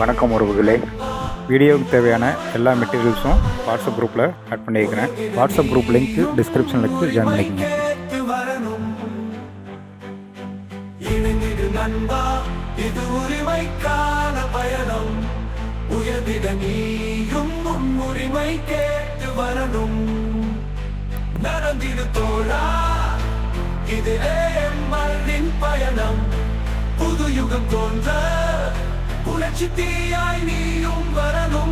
வணக்கம் உறவுகளே. வீடியோவுக்கு தேவையான எல்லா மெட்டீரியல்ஸும் வாட்ஸ்அப் குரூப்பில் ஆட் பண்ணியிருக்கிறேன். வாட்ஸ்அப் குரூப் லிங்க்கு டிஸ்கிரிப்ஷனில் இருக்கு ஜாயின் பண்ணிக்கோங்க. இது உரிமைக்கான பயணம். உயர்ந்திட நீயும் உரிமை கேட்டு வரணும். நடந்திடு தோழா இது மண்ணின் பயணம். புது யுகம் தோன்ற புரட்சி தீயாய் நீயும் வரணும்.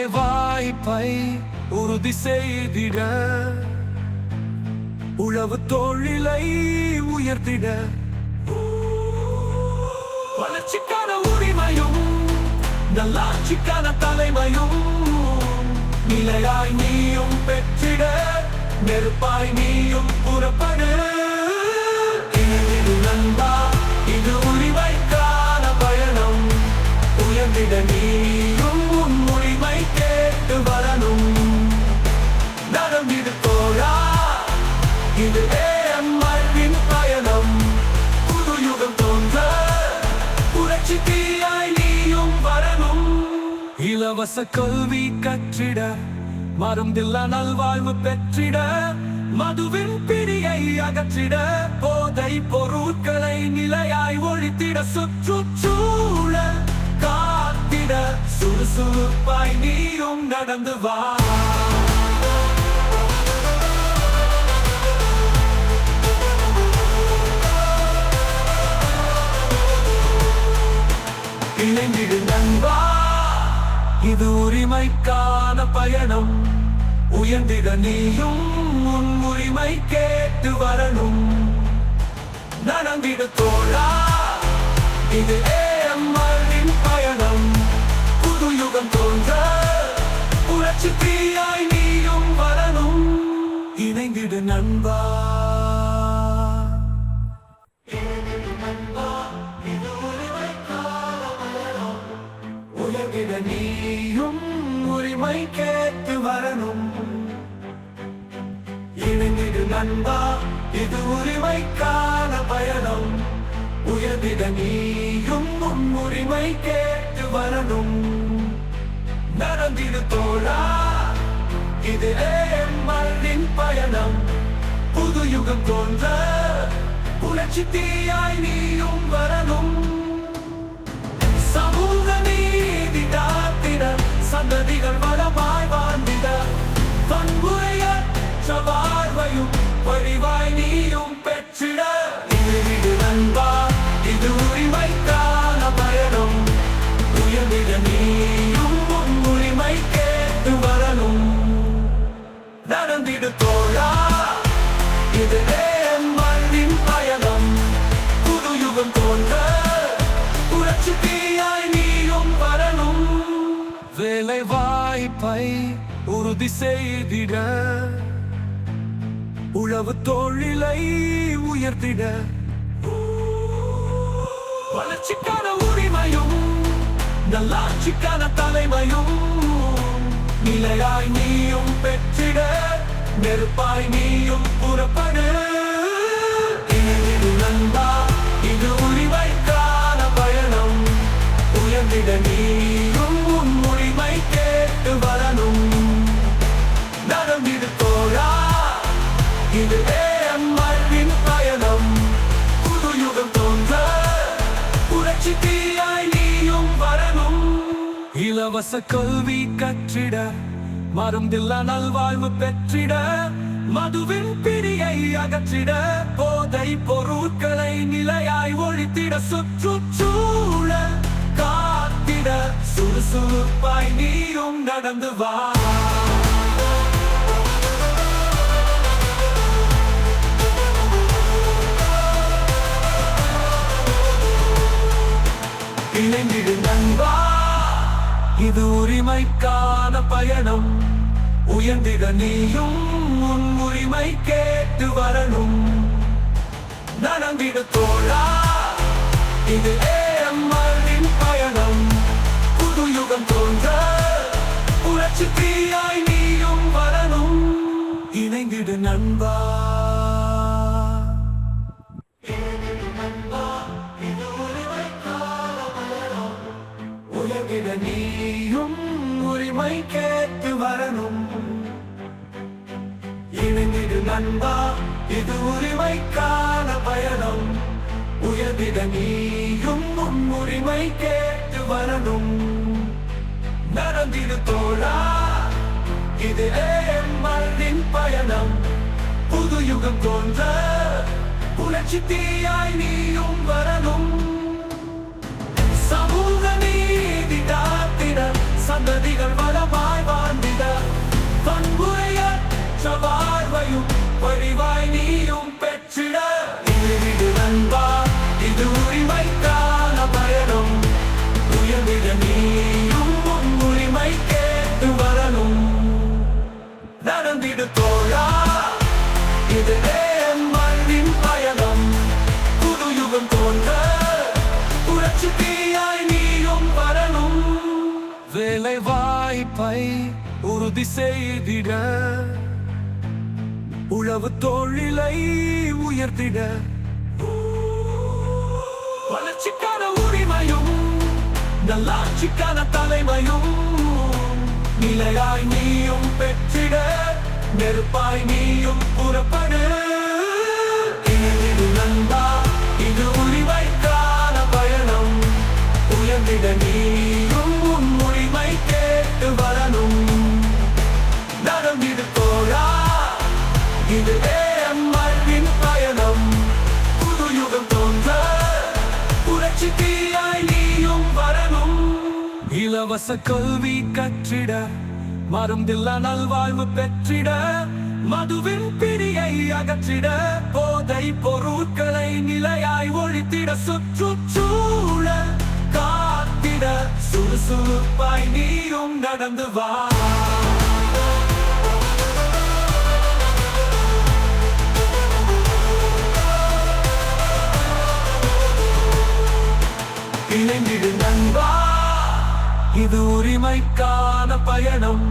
வேலை வாய்ப்பை உறுதி செய்திட உழவு தொழிலை உயர்த்திட. வளர்ச்சிக்கான உரிமையும் நல்லாட்சிக்கான தலைமையும் நிலையாய் நீயும் பெற்றிட நெருப்பாய் நீயும் புறப்படு. இலவச கல்வி கற்றிட மருந்தில்லா நல்வாழ்வு பெற்றிட மதுவின் பிடியை அகற்றிட போதை பொருட்களை நிலையாய் ஒழித்திட சுற்றுச்சூழல் காத்திட சுறுசுறுப்பாய் நீயும் நடந்து வா. இணைந்திடு நண்பா. இது உரிமைக்கான பயணம். உயர்ந்திட நீயும் உன் உரிமை கேட்டு வரணும். நடந்திடு தோழா இது ஏஎம்ஆரின் பயணம். புது யுகம் தோன்ற புரட்சி தீயாய் நீயும் வரணும். இணைந்திடு நண்பா. நண்பா இது உரிமைக்கான பயணம். உயர்ந்திட நீயும் உன் உரிமை கேட்டு வரணும். நடந்திடு தோழா இது ஏஎம்ஆரின் பயணம். புது யுகம் தோன்ற புரட்சி தீயாய் நீயும் வரணும். சமூக நீதி காத்திட சந்ததிகள் வளமாய் வாழ்ந்திட. பண்புரையற்ற வாழ்வையும் பரிவாய் நீயும் பெற்றிட. இது விடு நண்பா இது உரிமைக்கான பயணம். உயர்ந்திட நீயும் உன் உரிமை கேட்டு வரணும். நடந்திடு தோழா இது மண்ணின் பயணம். புது யுகம் தோன்ற புரட்சி தீயாய் நீயும் வரணும். வேலை வாய்ப்பை உறுதி செய்திட. உழவு தொழிலை உயர்த்திட. வளர்ச்சிக்கான உரிமையும் நல்லாட்சிக்கான தலைமையும் நிலையாய் நீயும் பெற்றிட நெருப்பாய் நீயும் புறப்படு. இது ஏஎம்ஆரின் பயணம். புது யுகம் தோன்ற புரட்சி தீயாய் நீயும் வரணும். இலவச கல்வி கற்றிட மருந்தில்லா நல்வாழ்வு பெற்றிட மதுவின் பிடியை அகற்றிட போதை பொருட்களை நிலையாய் ஒழித்திட சுற்றுச்சூழல் காத்திட. சுறுசுறுப்பாய் நீயும் நடந்து வா. இணைந்திடு நண்பா. இது உரிமைக்கான பயணம். உயர்ந்திட நீயும் உன் உரிமை கேட்டு வரணும். நடந்திடு தோழா. இது ஏஎம்ஆரின் பயணம். புது யுகம் தோன்ற. புரட்சி தீயாய் நீயும் வரணும். இணைந்திடு நண்பா. உரிமை கேட்டு வரணும். இணைந்திடு நண்பா இது உரிமைக்கான பயணம். உயர்ந்திட நீயும் உன் உரிமை கேட்டு வரணும். நடந்திடு தோழா இது ஏஎம்ஆரின் பயணம். புது யுகம் தோன்ற புரட்சி தீயாய் நீயும் வரணும். சமூக நீதி காத்திட சந்ததி வாழ்ந்திட வன்முறையற்ற பார்வையும் பரிவாய் நீயும் பெற்றிட. இது நண்பா இது உரிமைக்கான பயணம். உயர்ந்திட நீயும் உன் உரிமை கேட்டு வரணும். நடந்திடு தோழா இது மண்ணின் பயணம். புது யுகம் தோன்ற புரட்சி தீ வேலை வாய்ப்பை உறுதி செய்திட உழவு தொழிலை உயர்த்திட. வளர்ச்சிக்கான உரிமையும் நல்லாட்சிக்கான தலைமையும் நிலையாய் நீயும் பெற்றிட நெருப்பாய் நீயும் புறப்ப இலவச கல்வி கற்றிட மருந்தில்லா நல்வாழ்வு பெற்றிட மதுவின் பிடியை அகற்றிட போதை பொருட்களை நிலையாய் ஒழித்திட சுற்றுச்சூழல் காத்திட சுறுசுறுப்பாய் நீயும் நடந்து வா. உரிமைக்கான பயணம்.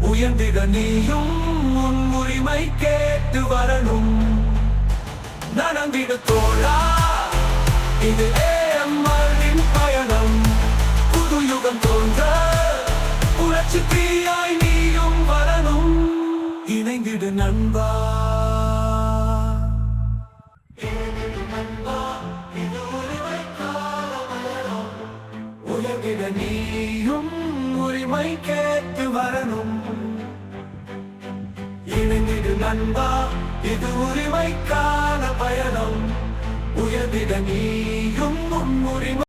உயர்ந்திட நீயும் உன் உரிமை கேட்டு வரணும். நடந்திடு தோழா இது ஏஎம்ஆரின் பயணம். புது யுகம் தோன்ற புரட்சி தீயாய் நீயும் வரணும். இணைந்திடு நண்பா. உலகிட உம்மை கேட்டு வரணும். இணைந்திடு நண்பா இது உரிமைக்கான பயணம். உயர்ந்திட நீயும் உன் உரிமை.